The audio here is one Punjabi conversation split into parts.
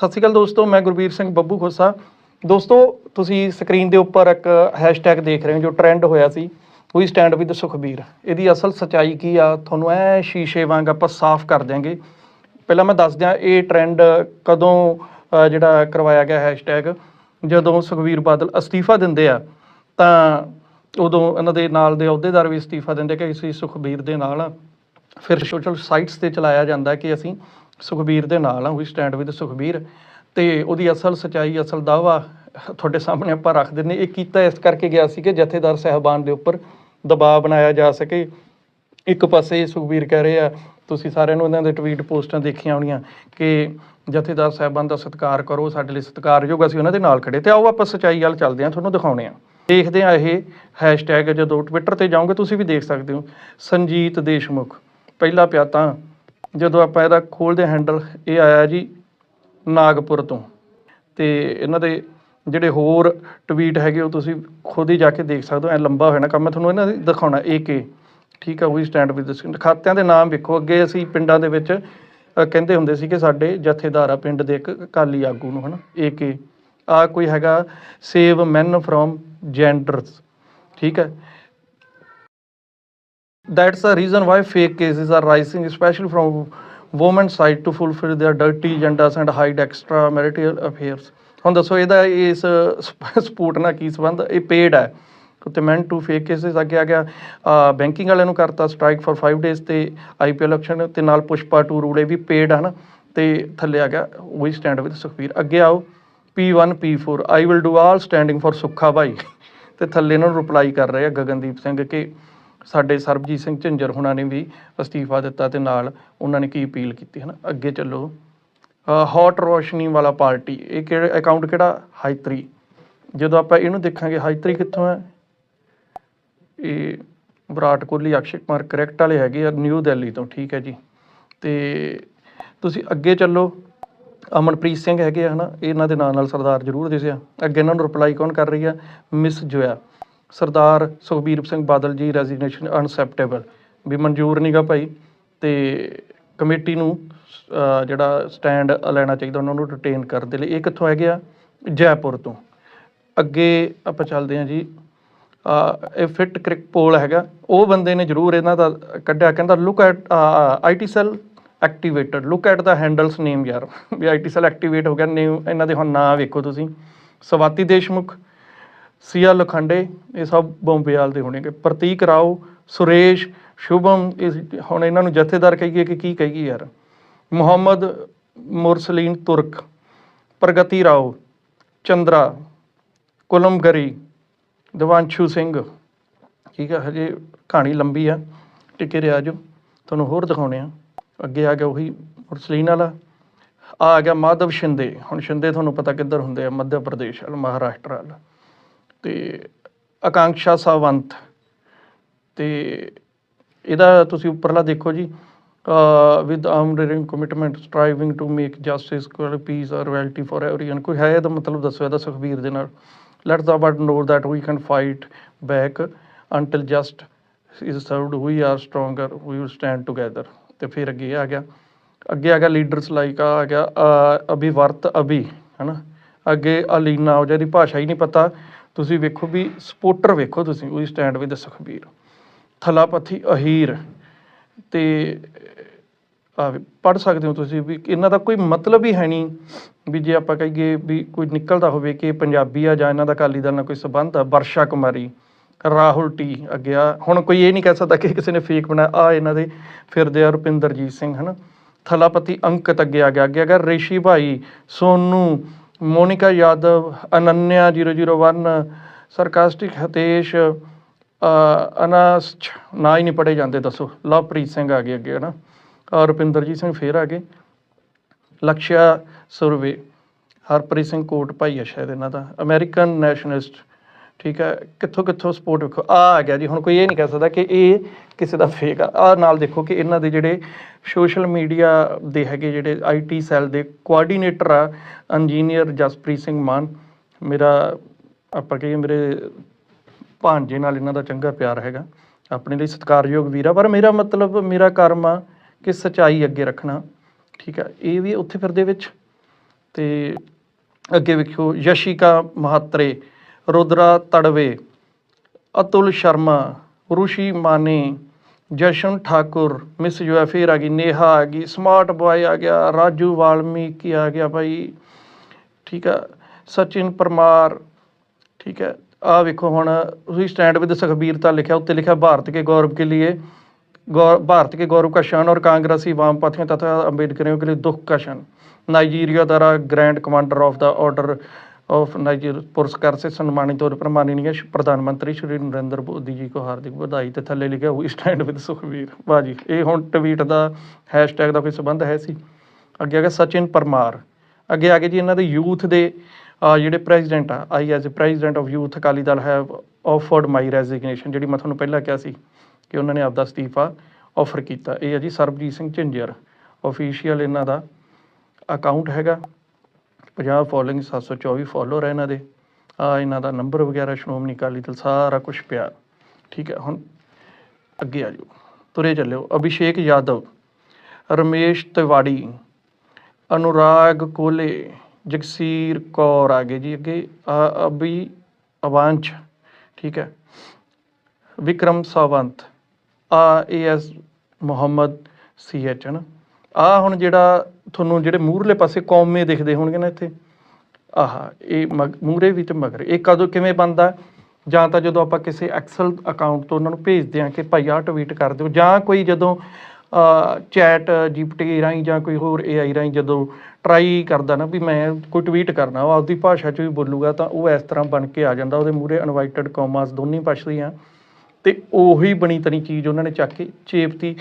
ਸਤਿ ਸ਼੍ਰੀ ਅਕਾਲ ਦੋਸਤੋ, ਮੈਂ ਗੁਰਬੀਰ ਸਿੰਘ ਬੱਬੂ ਖੋਸਾ। ਦੋਸਤੋ, ਤੁਸੀਂ ਸਕਰੀਨ ਦੇ ਉੱਪਰ ਇੱਕ ਹੈਸ਼ਟੈਗ ਦੇਖ ਰਹੇ ਹੋ ਜੋ ਟ੍ਰੈਂਡ ਹੋਇਆ ਸੀ। ਵੀ ਸਟੈਂਡ ਵਿਦ ਸੁਖਬੀਰ ਇਹਦੀ ਅਸਲ ਸਚਾਈ ਕੀ ਆ? ਤੁਹਾਨੂੰ ਐ ਸ਼ੀਸ਼ੇ ਵਾਂਗ ਆਪਾਂ ਸਾਫ਼ ਕਰ ਦਿਆਂਗੇ। ਪਹਿਲਾਂ ਮੈਂ ਦੱਸ ਦਿਆਂ, ਇਹ ਟ੍ਰੈਂਡ ਕਦੋਂ ਜਿਹੜਾ ਕਰਵਾਇਆ ਗਿਆ ਹੈਸ਼ਟੈਗ ਜਦੋਂ ਸੁਖਬੀਰ ਬਾਦਲ ਅਸਤੀਫਾ ਦਿੰਦੇ ਆ, ਤਾਂ ਉਦੋਂ ਇਹਨਾਂ ਦੇ ਨਾਲ ਦੇ ਅਹੁਦੇਦਾਰ ਵੀ ਅਸਤੀਫਾ ਦਿੰਦੇ ਕਿ ਅਸੀਂ ਸੁਖਬੀਰ ਦੇ ਨਾਲ ਫਿਰ ਸੋਸ਼ਲ ਸਾਈਟਸ ਤੇ ਚਲਾਇਆ ਜਾਂਦਾ ਕਿ ਅਸੀਂ ਸੁਖਬੀਰ ਦੇ ਨਾਲ ਆ ਵੀ ਸਟੈਂਡ ਵਿਦ ਸੁਖਬੀਰ। ਤੇ ਉਹਦੀ ਅਸਲ ਸਚਾਈ, ਅਸਲ ਦਾਵਾ ਤੁਹਾਡੇ ਸਾਹਮਣੇ ਆਪਾਂ ਰੱਖ ਦਿੰਦੇ ਇਹ ਕੀਤਾ ਇਸ ਕਰਕੇ ਗਿਆ ਸੀ ਕਿ ਜਥੇਦਾਰ ਸਹਿਬਾਨ ਦੇ ਉੱਪਰ ਦਬਾਅ ਬਣਾਇਆ ਜਾ ਸਕੇ। ਇੱਕ ਪਾਸੇ ਸੁਖਬੀਰ ਕਹਿ ਰਹੇ ਆ, ਤੁਸੀਂ ਸਾਰਿਆਂ ਨੂੰ ਇਹਨਾਂ ਦੇ ਟਵੀਟ ਪੋਸਟਾਂ ਦੇਖੀਆਂ ਹੋਣੀਆਂ ਕਿ ਜਥੇਦਾਰ ਸਾਹਿਬਾਨ ਦਾ ਸਤਿਕਾਰ ਕਰੋ, ਸਾਡੇ ਲਈ ਸਤਿਕਾਰਯੋਗ ਅਸੀਂ ਉਹਨਾਂ ਦੇ ਨਾਲ ਖੜੇ। ਤੇ ਆਓ ਆਪਾਂ ਸਚਾਈ ਵੱਲ ਚੱਲਦੇ ਹਾਂ, ਤੁਹਾਨੂੰ ਦਿਖਾਉਣੇ ਆ ਦੇਖਦੇ ਆ ਇਹ ਹੈਸ਼ਟੈਗ ਜਦੋਂ ਟਵਿੱਟਰ ਤੇ ਜਾਓਗੇ, ਤੁਸੀਂ ਵੀ ਦੇਖ ਸਕਦੇ ਹੋ। ਸੰਜੀਤ ਦੇਸ਼ਮੁਖ, ਪਹਿਲਾ ਪਿਆ ਤਾਂ ਜਦੋਂ ਆਪਾਂ ਇਹਦਾ ਖੋਲਦੇ ਹੈਂਡਲ ਇਹ ਆਇਆ ਜੀ ਨਾਗਪੁਰ ਤੋਂ। ਤੇ ਇਹਨਾਂ ਦੇ ਜਿਹੜੇ ਹੋਰ ਟਵੀਟ ਹੈਗੇ ਉਹ ਤੁਸੀਂ ਖੁਦ ਹੀ ਜਾ ਕੇ ਦੇਖ ਸਕਦੇ ਹੋ, ਐ ਲੰਬਾ ਹੋਇਆ ਨਾ ਕੰਮ। ਮੈਂ ਤੁਹਾਨੂੰ ਇਹਨਾਂ ਦੀ ਦਿਖਾਉਣਾ ਏਕੇ ਠੀਕ ਆ, ਉਹੀ ਸਟੈਂਡ ਵਿਦ ਖਾਤਿਆਂ ਦੇ ਨਾਮ ਵੇਖੋ, ਅੱਗੇ ਅਸੀਂ ਪਿੰਡਾਂ ਦੇ ਵਿੱਚ ਕਹਿੰਦੇ ਹੁੰਦੇ ਸੀ ਕਿ ਸਾਡੇ ਜਥੇਦਾਰ ਆ ਪਿੰਡ ਦੇ ਇੱਕ ਕਾਲੀ ਆਗੂ ਨੂੰ, ਹਨਾ ਏਕੇ ਆ ਕੋਈ ਹੈਗਾ ਸੇਵ ਮੈਨ ਫਰੋਮ ਜੈਂਡਰਸ ਠੀਕ ਹੈ That's the reason why fake cases are rising, especially from women's side to fulfill their dirty agendas and hide extramarital affairs. ਹੁਣ ਦੱਸੋ ਇਹਦਾ ਇਸ ਸਪੋਰਟ ਨਾਲ ਕੀ ਸੰਬੰਧ? ਇਹ ਪੇਡ ਹੈ। ਤੇ ਮੈਨ ਟੂ ਫੇਕ ਕੇਸਿਸ ਅੱਗੇ ਆ ਗਿਆ। ਬੈਂਕਿੰਗ ਵਾਲਿਆਂ ਨੂੰ ਕਰਤਾ ਸਟ੍ਰਾਈਕ ਫॉर 5 ਡੇਜ਼ ਤੇ ਆਈਪੀਐਲ ਇਲੈਕਸ਼ਨ ਤੇ ਨਾਲ ਪੁਸ਼ਪਾ ਟੂ ਰੂਲੇ ਵੀ ਪੇਡ ਹਨ ਤੇ ਥੱਲੇ ਆ ਗਿਆ। ਉਹੀ ਸਟੈਂਡ ਵਿਦ ਸੁਖਵੀਰ ਅੱਗੇ ਆਓ। P1 P4 I will do all standing for Sukha ਭਾਈ। ਤੇ ਥੱਲੇ ਇਹਨਾਂ ਨੂੰ ਰਿਪਲਾਈ ਕਰ ਰਹੇ ਆ ਗਗਨਦੀਪ ਸਿੰਘ ਕਿ ਸਾਡੇ ਸਰਬਜੀਤ ਸਿੰਘ ਝਿੰਜਰ ਹੁਣਾਂ ਨੇ ਵੀ ਅਸਤੀਫਾ ਦਿੱਤਾ ਤੇ ਨਾਲ ਉਹਨਾਂ ਨੇ ਕੀ ਅਪੀਲ ਕੀਤੀ ਹੈ ਨਾ ਅੱਗੇ ਚੱਲੋ। ਹੌਟ ਰੋਸ਼ਨੀ ਵਾਲਾ ਪਾਰਟੀ, ਇਹ ਕਿਹੜਾ ਅਕਾਊਂਟ ਕਿਹੜਾ? ਹਾਈਤਰੀ ਜਦੋਂ ਆਪਾਂ ਇਹਨੂੰ ਦੇਖਾਂਗੇ ਹਾਈਤਰੀ ਕਿੱਥੋਂ ਹੈ? ਇਹ ਵਿਰਾਟ ਕੋਹਲੀ ਅਕਸ਼ੇ ਕੁਮਾਰ ਕਰੈਕਟ ਵਾਲੇ ਹੈਗੇ ਆ ਨਿਊ ਦਿੱਲੀ ਤੋਂ, ਠੀਕ ਹੈ ਜੀ। ਤੇ ਤੁਸੀਂ ਅੱਗੇ ਚੱਲੋ। ਅਮਨਪ੍ਰੀਤ ਸਿੰਘ ਹੈਗੇ ਆ, ਹਨਾ? ਇਹਨਾਂ ਦੇ ਨਾਂ ਨਾਲ ਸਰਦਾਰ ਜ਼ਰੂਰ ਦਿਸਿਆ। ਅੱਗੇ ਇਹਨਾਂ ਨੂੰ ਰਿਪਲਾਈ ਕੌਣ ਕਰ ਰਹੀ ਆ? Miss Zoya Sardar Sukhbir Singh Badal ji resignation unacceptable ਵੀ ਮਨਜ਼ੂਰ ਨਹੀਂਗਾ ਭਾਈ ਤੇ ਕਮੇਟੀ ਨੂੰ ਜਿਹੜਾ ਸਟੈਂਡ ਲੈਣਾ ਚਾਹੀਦਾ ਉਹਨਾਂ ਨੂੰ ਰਿਟੇਨ ਕਰਨ ਦੇ ਲਈ। ਇਹ ਕਿੱਥੋਂ ਹੈਗੇ ਆ ਜੈਪੁਰ ਤੋਂ। ਅੱਗੇ ਆਪਾਂ ਚੱਲਦੇ ਹਾਂ ਜੀ। ਇਹ ਫਿਟ ਕ੍ਰਿਕ ਪੋਲ ਹੈਗਾ। ਉਹ ਬੰਦੇ ਨੇ ਜ਼ਰੂਰ ਇਹਨਾਂ ਦਾ ਕੱਢਿਆ। ਕਹਿੰਦਾ look at IT cell activated look at the handles name ਯਾਰ। ਵੀ ਆਈਟੀ ਸੈਲ ਐਕਟੀਵੇਟ ਹੋ ਗਿਆ। ਨੇਮ ਇਹਨਾਂ ਦੇ ਹੁਣ ਨਾਂ ਵੇਖੋ ਤੁਸੀਂ। ਸਵਾਤੀ ਦੇਸ਼ਮੁਖ ਸੀਆ ਲਖੰਡੇ, ਇਹ ਸਭ ਬੰਬੇਵਾਲ ਦੇ ਹੋਣਗੇ। ਪ੍ਰਤੀਕ ਰਾਓ, ਸੁਰੇਸ਼, ਸ਼ੁਭਮ, ਇਸ ਹੁਣ ਇਹਨਾਂ ਨੂੰ ਜਥੇਦਾਰ ਕਹੀਏ ਕਿ ਕੀ ਕਹੀਏ ਯਾਰ? ਮੁਹੰਮਦ ਮੁਰਸਲੀਨ ਤੁਰਕ, ਪ੍ਰਗਤੀ ਰਾਓ, ਚੰਦਰਾ, ਕੁਲਮਗਰੀ, ਦਿਵਾਂਸ਼ੂ ਸਿੰਘ। ਠੀਕ ਹੈ ਹਜੇ ਕਹਾਣੀ ਲੰਬੀ ਆ, ਟਿਕੇ ਰਿਹਾ ਜੋ ਤੁਹਾਨੂੰ ਹੋਰ ਦਿਖਾਉਣੇ ਆ। ਅੱਗੇ ਆ ਗਿਆ ਉਹੀ ਮੁਰਸਲੀਨ ਵਾਲਾ। ਆ ਗਿਆ ਮਾਧਵ ਸ਼ਿੰਦੇ। ਹੁਣ ਸ਼ਿੰਦੇ ਤੁਹਾਨੂੰ ਪਤਾ ਕਿੱਧਰ ਹੁੰਦੇ ਆ? ਮੱਧ ਪ੍ਰਦੇਸ਼ ਵੱਲ, ਮਹਾਰਾਸ਼ਟਰ ਵੱਲ। ਤੇ ਆਕਾਂਖਸ਼ਾ ਸਾਵੰਤ। ਤੇ ਇਹਦਾ ਤੁਸੀਂ ਉੱਪਰਲਾ ਦੇਖੋ ਜੀ with unwavering commitment striving to make justice equal peace or royalty for everyone ਕੋਈ ਹੈ ਇਹਦਾ ਮਤਲਬ ਦੱਸੋ ਇਹਦਾ ਸੁਖਬੀਰ ਦੇ ਨਾਲ। Let's the but know that we can fight back until just is served we are stronger we will stand together ਤੇ ਫਿਰ ਅੱਗੇ ਆ ਗਿਆ। ਅੱਗੇ ਆ ਗਿਆ ਲੀਡਰਸ ਲਾਈਕ ਆ ਗਿਆ ਅਭੀ ਵਰਤ ਅਭੀ, ਹਨਾ? ਅੱਗੇ ਅਲੀਨਾ ਉਹ ਜਿਹਦੀ ਭਾਸ਼ਾ ਹੀ ਨਹੀਂ ਪਤਾ। ਤੁਸੀਂ ਵੇਖੋ ਵੀ ਸਪੋਰਟਰ ਵੇਖੋ ਤੁਸੀਂ, ਉਹਦੀ ਸਟੈਂਡ ਵਿਦ ਸੁਖਬੀਰ ਥਲਾਪਥੀ ਅਹੀਰ। ਤੇ ਪੜ ਸਕਦੇ ਹੋ ਤੁਸੀਂ ਵੀ ਇਹਨਾਂ ਦਾ ਕੋਈ ਮਤਲਬ ਹੀ ਹੈ ਨਹੀਂ ਵੀ ਜੇ ਆਪਾਂ ਕਹੀਏ ਵੀ ਕੋਈ ਨਿਕਲਦਾ ਹੋਵੇ ਕਿ ਪੰਜਾਬੀ ਆ ਜਾਂ ਇਹਨਾਂ ਦਾ ਅਕਾਲੀ ਦਲ ਨਾਲ ਕੋਈ ਸੰਬੰਧ ਆ, ਵਰਸ਼ਾ ਕੁਮਾਰੀ, ਰਾਹੁਲ ਟੀ ਅੱਗੇ ਆ। ਹੁਣ ਕੋਈ ਇਹ ਨਹੀਂ ਕਹਿ ਸਕਦਾ ਕਿ ਕਿਸੇ ਨੇ ਫੇਕ ਬਣਾਇਆ ਆ ਇਹਨਾਂ ਦੇ ਫਿਰਦੇ ਆ ਰੁਪਿੰਦਰਜੀਤ ਸਿੰਘ, ਹਨਾ। ਥਲਾਪਤੀ ਅੰਕਤ ਅੱਗੇ ਆ ਗਿਆ, ਅੱਗੇ ਆ ਗਿਆ ਰਿਸ਼ੀ ਭਾਈ, ਸੋਨੂ ਮੋਨਿਕਾ ਯਾਦਵ, ਅਨੰਨਿਆ 001 ਸਰਕਾਸਟਿਕ ਹਤੇਸ਼ ਅਨਾਸ ਨਾ ਹੀ ਨਹੀਂ ਪੜੇ ਜਾਂਦੇ, ਦੱਸੋ। ਲਵਪ੍ਰੀਤ ਸਿੰਘ ਆ ਗਏ ਅੱਗੇ, ਹਨਾ? ਔਰ ਰੁਪਿੰਦਰਜੀਤ ਸਿੰਘ ਫੇਰ ਆ ਗਏ। ਲਕਸ਼ਿਆ ਸੁਰਵੇ, ਹਰਪ੍ਰੀਤ ਸਿੰਘ ਕੋਟ ਭਾਈ ਆ ਸ਼ਾਇਦ ਇਹਨਾਂ ਦਾ। ਅਮਰੀਕਨ ਨੈਸ਼ਨਲਿਸਟ ਠੀਕ ਹੈ, ਕਿੱਥੋਂ ਕਿੱਥੋਂ ਸਪੋਰਟ ਵੇਖੋ। ਆ ਆ ਗਿਆ ਜੀ, ਹੁਣ ਕੋਈ ਇਹ ਨਹੀਂ ਕਹਿ ਸਕਦਾ ਕਿ ਇਹ ਕਿਸੇ ਦਾ ਫੇਕ ਆ। ਆ ਨਾਲ ਦੇਖੋ ਕਿ ਇਹਨਾਂ ਦੇ ਜਿਹੜੇ ਸੋਸ਼ਲ ਮੀਡੀਆ ਦੇ ਹੈਗੇ ਜਿਹੜੇ ਆਈਟੀ ਸੈੱਲ ਦੇ ਕੋਆਰਡੀਨੇਟਰ ਆ ਇੰਜੀਨੀਅਰ ਜਸਪ੍ਰੀਤ ਸਿੰਘ ਮਾਨ। ਮੇਰਾ, ਆਪਾਂ ਕਹੀਏ ਮੇਰੇ ਭਾਂਜੇ ਨਾਲ ਇਹਨਾਂ ਦਾ ਚੰਗਾ ਪਿਆਰ ਹੈਗਾ। ਆਪਣੇ ਲਈ ਸਤਿਕਾਰਯੋਗ ਵੀਰ ਆ, ਪਰ ਮੇਰਾ ਮਤਲਬ, ਮੇਰਾ ਕਰਮ ਆ ਕਿ ਸਚਾਈ ਅੱਗੇ ਰੱਖਣਾ। ਠੀਕ ਹੈ ਇਹ ਵੀ ਉੱਥੇ ਫਿਰਦੇ ਵਿੱਚ। ਤੇ ਅੱਗੇ ਵੇਖਿਓ, ਯਸ਼ਿਕਾ ਮਹਾਤਰੇ ਰੁਦਰਾ ਤੜਵੇ। ਅਤੁਲ ਸ਼ਰਮਾ, ਰੁਸ਼ੀ ਮਾਨੇ, ਜਸ਼ਨ ਠਾਕੁਰ, ਮਿਸ ਯੂਐਫਏ ਆ ਗਈ, ਨੇਹਾ ਆ ਗਈ ਸਮਾਰਟ ਬॉय ਆ ਗਿਆ, ਰਾਜੂ ਵਾਲਮੀਕੀ ਆ ਗਿਆ ਭਾਈ ਠੀਕ ਆ, ਸਚਿਨ ਪਰਮਾਰ, ਠੀਕ ਹੈ ਆ ਵੇਖੋ ਹੁਣ, ਤੁਸੀਂ ਸਟੈਂਡ ਵਿਦ ਸਖਬੀਰਤਾ ਲਿਖਿਆ, ਉੱਤੇ ਲਿਖਿਆ ਭਾਰਤ ਕੇ ਗੌਰਵ ਕੇ ਲਈ भारत के गौरव का क्षण और कांग्रेसी वामपंथियों तथा अम्बेडकरियों के लिए ਦੁੱਖ का क्षण नाइजीरिया द्वारा grand commander of the order of Nigeria पुरस्कार से सम्मानित और पर माननीय श्री प्रधानमंत्री श्री नरेंद्र मोदी जी को हार्दिक ਵਧਾਈ ਤੇ ਥੱਲੇ ਲਿਖਿਆ ਹੋਈ ਸਟੈਂਡ ਵਿਦ ਸੁਖਬੀਰ ਵਾਹ ਜੀ ਇਹ ਹੁਣ ਟਵੀਟ ਦਾ ਹੈਸ਼ਟੈਗ ਦਾ ਕੋਈ ਸੰਬੰਧ ਹੈ ਸੀ ਅੱਗੇ ਆ ਗਿਆ ਸਚਿਨ ਪਰਮਾਰ ਅੱਗੇ ਆ ਗਏ ਜੀ ਇਹਨਾਂ ਦੇ ਯੂਥ ਦੇ ਅਹ ਜਿਹੜੇ ਪ੍ਰੈਜ਼ੀਡੈਂਟ ਆ I as president of youth Akali Dal have offered my resignation ਜਿਹੜੀ ਮੈਂ ਤੁਹਾਨੂੰ ਪਹਿਲਾਂ ਕਿਹਾ ਸੀ ਕਿ ਉਹਨਾਂ ਨੇ ਆਪਦਾ ਅਸਤੀਫਾ ਆਫਰ ਕੀਤਾ ਇਹ ਹੈ ਜੀ ਸਰਬਜੀਤ ਸਿੰਘ ਝਿੰਜਰ ਅਫੀਸ਼ੀਅਲ ਇਹਨਾਂ ਦਾ ਅਕਾਊਂਟ ਹੈਗਾ 50 ਫੋਲੋਇੰਗ 724 ਫੋਲੋਅਰ ਹੈ ਇਹਨਾਂ ਦੇ। ਆ ਇਹਨਾਂ ਦਾ ਨੰਬਰ ਵਗੈਰਾ, ਸ਼੍ਰੋਮਣੀ ਅਕਾਲੀ ਦਲ ਸਾਰਾ ਕੁਝ ਪਿਆ। ਠੀਕ ਹੈ, ਹੁਣ ਅੱਗੇ ਆ ਜਾਓ। ਤੁਰੇ ਚੱਲਿਓ। ਅਭਿਸ਼ੇਕ ਯਾਦਵ, ਰਮੇਸ਼ ਤਿਵਾੜੀ, ਅਨੁਰਾਗ ਕੋਲੇ, ਜਗਸੀਰ ਕੌਰ ਆ ਗਏ ਜੀ ਅੱਗੇ। ਅ- ਅਭੀ ਅਵਾਂਚ ਠੀਕ ਹੈ। ਵਿਕਰਮ ਸਾਵੰਤ, ਆ ਏਐਸ ਮੁਹੰਮਦ ਸੀ ਐਚ ਨਾ। ਆ ਹੁਣ ਜਿਹੜਾ ਤੁਹਾਨੂੰ ਜਿਹੜੇ ਮੂਹਰਲੇ ਪਾਸੇ ਕੌਮੇ ਦਿਖਦੇ ਹੋਣਗੇ ਨਾ ਇੱਥੇ, ਆਹ, ਇਹ ਮੂਰੇ ਵੀ ਤੇ ਮਗਰ। ਇਹ ਕਦੋਂ, ਕਿਵੇਂ ਬਣਦਾ? ਜਾਂ ਤਾਂ ਜਦੋਂ ਆਪਾਂ ਕਿਸੇ ਐਕਸਲ ਅਕਾਊਂਟ ਤੋਂ ਉਹਨਾਂ ਨੂੰ ਭੇਜਦੇ ਹਾਂ ਕਿ ਭਾਈ ਆਹ ਟਵੀਟ ਕਰ ਦਿਓ, ਜਾਂ ਕੋਈ ਜਦੋਂ ਚੈਟ ਜੀਪੀਟੀ ਰਾਹੀਂ ਜਾਂ ਕੋਈ ਹੋਰ ਏਆਈ ਰਾਹੀਂ ਜਦੋਂ ਟਰਾਈ ਕਰਦਾ ਨਾ ਵੀ ਮੈਂ ਕੋਈ ਟਵੀਟ ਕਰਨਾ, ਉਹ ਆਪਦੀ ਭਾਸ਼ਾ 'ਚ ਵੀ ਬੋਲੂਗਾ, ਤਾਂ ਉਹ ਇਸ ਤਰ੍ਹਾਂ ਬਣ ਕੇ ਆ ਜਾਂਦਾ, ਉਹਦੇ ਮੂਰੇ ਇਨਵਾਈਟਡ ਕੌਮਾਸ ਦੋਨੇ ਪਾਸ਼ਦੀਆਂ ਤੇ ਉਹੀ ਬਣੀ ਤਣੀ ਚੀਜ਼ ਉਹਨਾਂ ਨੇ ਚੱਕ ਕੇ ਚੇਪਤੀ।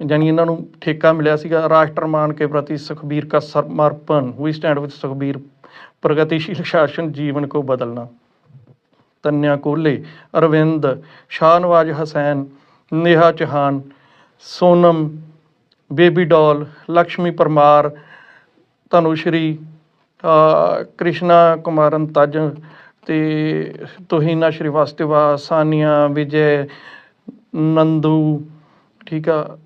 ਜਾਨੀ ਇਹਨਾਂ ਨੂੰ ਠੇਕਾ ਮਿਲਿਆ ਸੀਗਾ ਰਾਸ਼ਟਰ ਮਾਨ ਕੇ ਪ੍ਰਤੀ ਸੁਖਬੀਰ ਕਾ ਸਮਰਪਣ ਵੀ ਸਟੈਂਡ ਵਿੱਚ ਸੁਖਬੀਰ, ਪ੍ਰਗਤੀਸ਼ੀਲ ਸ਼ਾਸਨ ਜੀਵਨ ਕੋ ਬਦਲਣਾ। ਤਨਿਆ ਕੋਲੇ, ਅਰਵਿੰਦ, ਸ਼ਾਹਨਵਾਜ ਹਸੈਨ, ਨੇਹਾ ਚਹਾਨ, ਸੋਨਮ, ਬੇਬੀ ਡਾਲ ਲక్ష్ਮੀ ਪਰਮਾਰ ਤਨੁਸ਼ਰੀ ਕ੍ਰਿਸ਼ਨਾ ਕੁਮਾਰਨ ਤਜ ਤੇ ਤੋਹੀਨਾ ਸ਼੍ਰੀਵਾਸਤਵਾ, ਸਾਨੀਆ, ਵਿਜੇ, ਨੰਦੂ, ਠੀਕ ਆ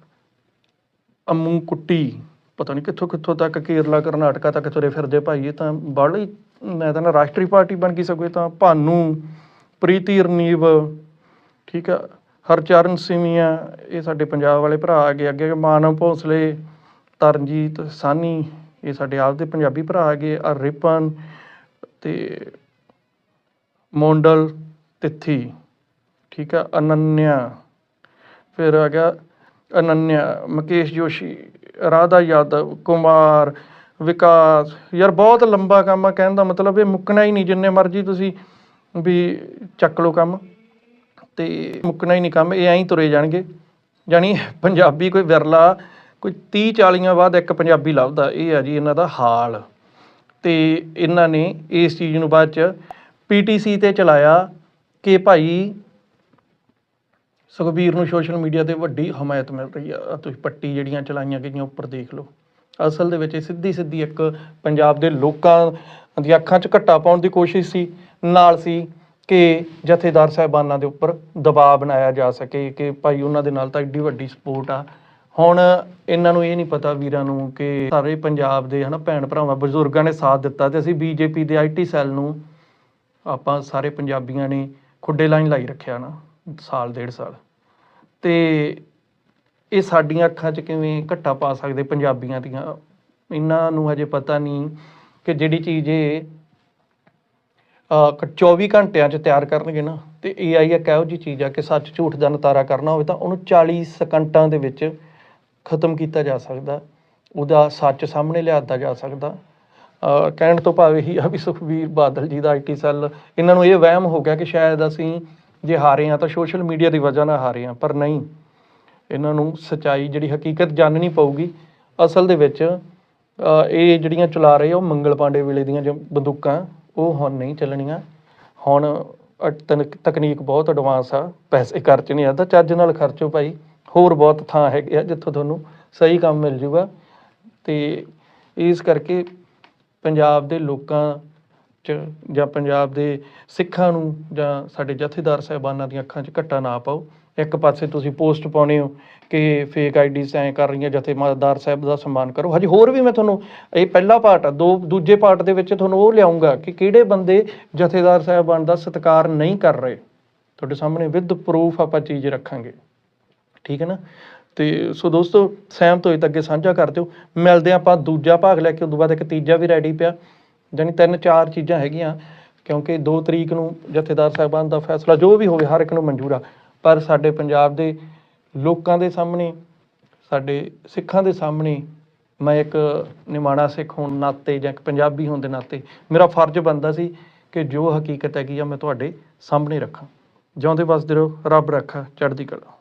ਅਮੂ ਕੁੱਟੀ, ਪਤਾ ਨਹੀਂ ਕਿੱਥੋਂ ਕਿੱਥੋਂ ਤੱਕ ਕੇਰਲਾ, ਕਰਨਾਟਕਾ ਤੱਕ ਤੁਰੇ ਫਿਰਦੇ ਭਾਈ ਇਹ ਤਾਂ ਬਾਹਲੀ ਮੈਂ ਤਾਂ ਨਾ ਰਾਸ਼ਟਰੀ ਪਾਰਟੀ ਬਣ ਗਈ ਸਗੋਂ ਤਾਂ ਭਾਨੂ, ਪ੍ਰੀਤੀ ਰਨੀਵ ਠੀਕ ਆ, ਹਰਚਰਨ ਸਿਮੀਆ, ਇਹ ਸਾਡੇ ਪੰਜਾਬ ਵਾਲੇ ਭਰਾ ਆ ਗਏ, ਅੱਗੇ ਮਾਨਵ ਭੋਸਲੇ, ਤਰਨਜੀਤ ਸਾਨੀ ਇਹ ਸਾਡੇ ਆਪ ਦੇ ਪੰਜਾਬੀ ਭਰਾ ਆ ਗਏ ਆ ਰਿਪਨ ਤੇ ਮੋਂਡਲ ਤਿੱਥੀ, ਠੀਕ ਆ, ਅਨੰਨਿਆ, ਫਿਰ ਆ ਗਿਆ ਅਨੰਨਿਆ, ਮੁਕੇਸ਼ ਜੋਸ਼ੀ, ਰਾਧਾ ਯਾਦਵ, ਕੁਮਾਰ, ਵਿਕਾਸ। ਯਾਰ ਬਹੁਤ ਲੰਬਾ ਕੰਮ ਆ, ਕਹਿਣ ਦਾ ਮਤਲਬ ਇਹ ਮੁੱਕਣਾ ਹੀ ਨਹੀਂ, ਜਿੰਨੇ ਮਰਜ਼ੀ ਤੁਸੀਂ ਵੀ ਚੱਕ ਲਓ ਕੰਮ। ਤੇ ਮੁੱਕਣਾ ਹੀ ਨਹੀਂ ਕੰਮ, ਇਹ ਐਂ ਹੀ ਤੁਰੇ ਜਾਣਗੇ। ਜਾਣੀ ਪੰਜਾਬੀ ਕੋਈ ਵਿਰਲਾ, ਕੋਈ 30 40 ਬਾਅਦ ਇੱਕ ਪੰਜਾਬੀ ਲੱਭਦਾ, ਇਹ ਆ ਜੀ ਇਹਨਾਂ ਦਾ ਹਾਲ। ਤੇ ਇਹਨਾਂ ਨੇ ਇਸ ਚੀਜ਼ ਨੂੰ ਬਾਅਦ ਚ ਪੀਟੀਸੀ ਤੇ ਚਲਾਇਆ ਕਿ ਭਾਈ ਸੁਖਬੀਰ ਨੂੰ ਸੋਸ਼ਲ ਮੀਡੀਆ ਤੇ ਵੱਡੀ ਹਮਾਇਤ ਮਿਲ ਰਹੀ ਆ। ਆਹ ਤੁਸੀਂ ਪੱਟੀ ਜਿਹੜੀਆਂ ਚਲਾਈਆਂ ਗਈਆਂ ਉੱਪਰ ਦੇਖ ਲਓ। ਅਸਲ ਦੇ ਵਿੱਚ ਇਹ ਸਿੱਧੀ ਸਿੱਧੀ ਇੱਕ ਪੰਜਾਬ ਦੇ ਲੋਕਾਂ ਦੀਆਂ ਅੱਖਾਂ 'ਚ ਘੱਟਾ ਪਾਉਣ ਦੀ ਕੋਸ਼ਿਸ਼ ਸੀ। ਨਾਲ ਸੀ ਕਿ ਜਥੇਦਾਰ ਸਾਹਿਬਾਨਾਂ ਦੇ ਉੱਪਰ ਦਬਾਅ ਬਣਾਇਆ ਜਾ ਸਕੇ ਕਿ ਭਾਈ ਉਹਨਾਂ ਦੇ ਨਾਲ ਤਾਂ ਏਡੀ ਵੱਡੀ ਸਪੋਰਟ ਆ। ਹੁਣ ਇਹਨਾਂ ਨੂੰ ਇਹ ਨਹੀਂ ਪਤਾ ਵੀਰਾਂ ਨੂੰ ਕਿ ਸਾਰੇ ਪੰਜਾਬ ਦੇ ਹਨਾ ਭੈਣ ਭਰਾਵਾਂ, ਬਜ਼ੁਰਗਾਂ ਨੇ ਸਾਥ ਦਿੱਤਾ ਤੇ ਅਸੀਂ ਬੀਜੇਪੀ ਦੇ ਆਈਟੀ ਸੈੱਲ ਨੂੰ ਆਪਾਂ ਸਾਰੇ ਪੰਜਾਬੀਆਂ ਨੇ ਖੁੱਡੇ ਲਾਈਨ ਲਾਈ ਰੱਖਿਆ ਨਾ। ਸਾਲ ਡੇਢ ਸਾਲ। ਤੇ ਇਹ ਸਾਡੀਆਂ ਅੱਖਾਂ 'ਚ ਕਿਵੇਂ ਘੱਟਾ ਪਾ ਸਕਦੇ ਪੰਜਾਬੀਆਂ ਦੀਆਂ? ਇਹਨਾਂ ਨੂੰ ਹਜੇ ਪਤਾ ਨਹੀਂ ਕਿ ਜਿਹੜੀ ਚੀਜ਼ ਇਹ ਅਹ, 24 ਘੰਟਿਆਂ 'ਚ ਤਿਆਰ ਕਰਨਗੇ ਨਾ ਤੇ AI ਇੱਕ ਇਹੋ ਜਿਹੀ ਚੀਜ਼ ਆ ਕਿ ਸੱਚ ਝੂਠ ਦਾ ਨਤਾਰਾ ਕਰਨਾ ਹੋਵੇ ਤਾਂ ਉਹਨੂੰ 40 ਸਕਿੰਟਾਂ ਦੇ ਵਿੱਚ ਖਤਮ ਕੀਤਾ ਜਾ ਸਕਦਾ। ਉਹਦਾ ਸੱਚ ਸਾਹਮਣੇ ਲਿਆਦਾ ਜਾ ਸਕਦਾ। ਅਹ, ਕਹਿਣ ਤੋਂ ਭਾਵੇਂ ਇਹੀ ਆ ਵੀ ਸੁਖਬੀਰ ਬਾਦਲ ਜੀ ਦਾ ਆਈਟੀ ਸੈੱਲ ਇਹਨਾਂ ਨੂੰ ਇਹ ਵਹਿਮ ਹੋ ਗਿਆ ਕਿ ਸ਼ਾਇਦ ਅਸੀਂ ਜੇ ਹਾਰੇ ਆ ਤਾਂ ਸੋਸ਼ਲ ਮੀਡੀਆ ਦੀ ਵਜ੍ਹਾ ਨਾਲ ਹਾਰੇ ਆ, ਪਰ ਨਹੀਂ। ਇਹਨਾਂ ਨੂੰ ਸਚਾਈ ਜਿਹੜੀ ਹਕੀਕਤ ਜਾਣਨੀ ਪਊਗੀ। ਅਸਲ ਦੇ ਵਿੱਚ ਇਹ ਜਿਹੜੀਆਂ ਚਲਾ ਰਹੇ ਆ, ਉਹ ਮੰਗਲ ਪਾਂਡੇ ਵੇਲੇ ਦੀਆਂ ਜੋ ਬੰਦੂਕਾਂ, ਉਹ ਹੁਣ ਨਹੀਂ ਚੱਲਣੀਆਂ। ਹੁਣ ਤਨ- ਤਕਨੀਕ ਬਹੁਤ ਐਡਵਾਂਸ ਆ, ਪੈਸੇ ਖਰਚਣੇ ਆ ਤਾਂ ਚੱਜ ਨਾਲ ਖਰਚੋ ਭਾਈ। ਹੋਰ ਬਹੁਤ ਥਾਂ ਹੈਗੇ ਆ ਜਿੱਥੋਂ ਤੁਹਾਨੂੰ ਸਹੀ ਕੰਮ ਮਿਲ ਜੂਗਾ। ਤੇ ਇਸ ਕਰਕੇ ਪੰਜਾਬ ਦੇ ਲੋਕਾਂ ਚ ਜਾਂ ਪੰਜਾਬ ਦੇ ਸਿੱਖਾਂ ਨੂੰ ਜਾਂ ਸਾਡੇ ਜਥੇਦਾਰ ਸਾਹਿਬਾਨਾਂ ਦੀਆਂ ਅੱਖਾਂ 'ਚ ਘੱਟਾ ਨਾ ਪਾਓ। ਇੱਕ ਪਾਸੇ ਤੁਸੀਂ ਪੋਸਟ ਪਾਉਣੇ ਹੋ ਕਿ ਫੇਕ ਆਈਡੀਜ਼ ਐਂ ਕਰ ਰਹੀਆਂ, ਜਥੇਦਾਰ ਸਾਹਿਬ ਦਾ ਸਨਮਾਨ ਕਰੋ। ਹਜੇ ਹੋਰ ਵੀ ਮੈਂ ਤੁਹਾਨੂੰ ਇਹ ਪਹਿਲਾ ਪਾਰਟ ਆ, ਦੋ ਦੂਜੇ ਪਾਰਟ ਦੇ ਵਿੱਚ ਤੁਹਾਨੂੰ ਉਹ ਲਿਆਉਂਗਾ ਕਿ ਕਿਹੜੇ ਬੰਦੇ ਜਥੇਦਾਰ ਸਾਹਿਬਾਨ ਦਾ ਸਤਿਕਾਰ ਨਹੀਂ ਕਰ ਰਹੇ। ਤੁਹਾਡੇ ਸਾਹਮਣੇ ਵਿਦ ਪ੍ਰੂਫ ਆਪਾਂ ਚੀਜ਼ ਰੱਖਾਂਗੇ। ਠੀਕ ਹੈ ਨਾ? ਤੇ ਸੋ ਦੋਸਤੋ, ਸਹਿਮਤ ਹੋਏ ਤਾਂ ਅੱਗੇ ਸਾਂਝਾ ਕਰ ਦਿਓ। ਮਿਲਦੇ ਹਾਂ ਆਪਾਂ ਦੂਜਾ ਭਾਗ ਲੈ ਕੇ ਉਦੋਂ ਬਾਅਦ ਇੱਕ ਤੀਜਾ ਵੀ ਰੈਡੀ ਪਿਆ। ਜਾਣੀ ਤਿੰਨ ਚਾਰ ਚੀਜ਼ਾਂ ਹੈਗੀਆਂ, ਕਿਉਂਕਿ 2 ਤਰੀਕ ਨੂੰ ਜਥੇਦਾਰ ਸਾਹਿਬਾਨ ਦਾ ਫੈਸਲਾ, ਜੋ ਵੀ ਹੋਵੇ ਹਰ ਇੱਕ ਨੂੰ ਮਨਜ਼ੂਰ ਆ। ਪਰ ਸਾਡੇ ਪੰਜਾਬ ਦੇ ਲੋਕਾਂ ਦੇ ਸਾਹਮਣੇ, ਸਾਡੇ ਸਿੱਖਾਂ ਦੇ ਸਾਹਮਣੇ ਮੈਂ ਇੱਕ ਨਿਮਾਣਾ ਸਿੱਖ ਹੋਣ ਨਾਤੇ ਜਾਂ ਇੱਕ ਪੰਜਾਬੀ ਹੋਣ ਦੇ ਨਾਤੇ, ਮੇਰਾ ਫਰਜ਼ ਬਣਦਾ ਸੀ ਕਿ ਜੋ ਹਕੀਕਤ ਹੈਗੀ ਆ ਮੈਂ ਤੁਹਾਡੇ ਸਾਹਮਣੇ ਰੱਖਾਂ। ਜਿਉਂਦੇ ਵਸਦੇ ਰਹੋ, ਰੱਬ ਰੱਖਾ, ਚੜ੍ਹਦੀ ਕਲਾ।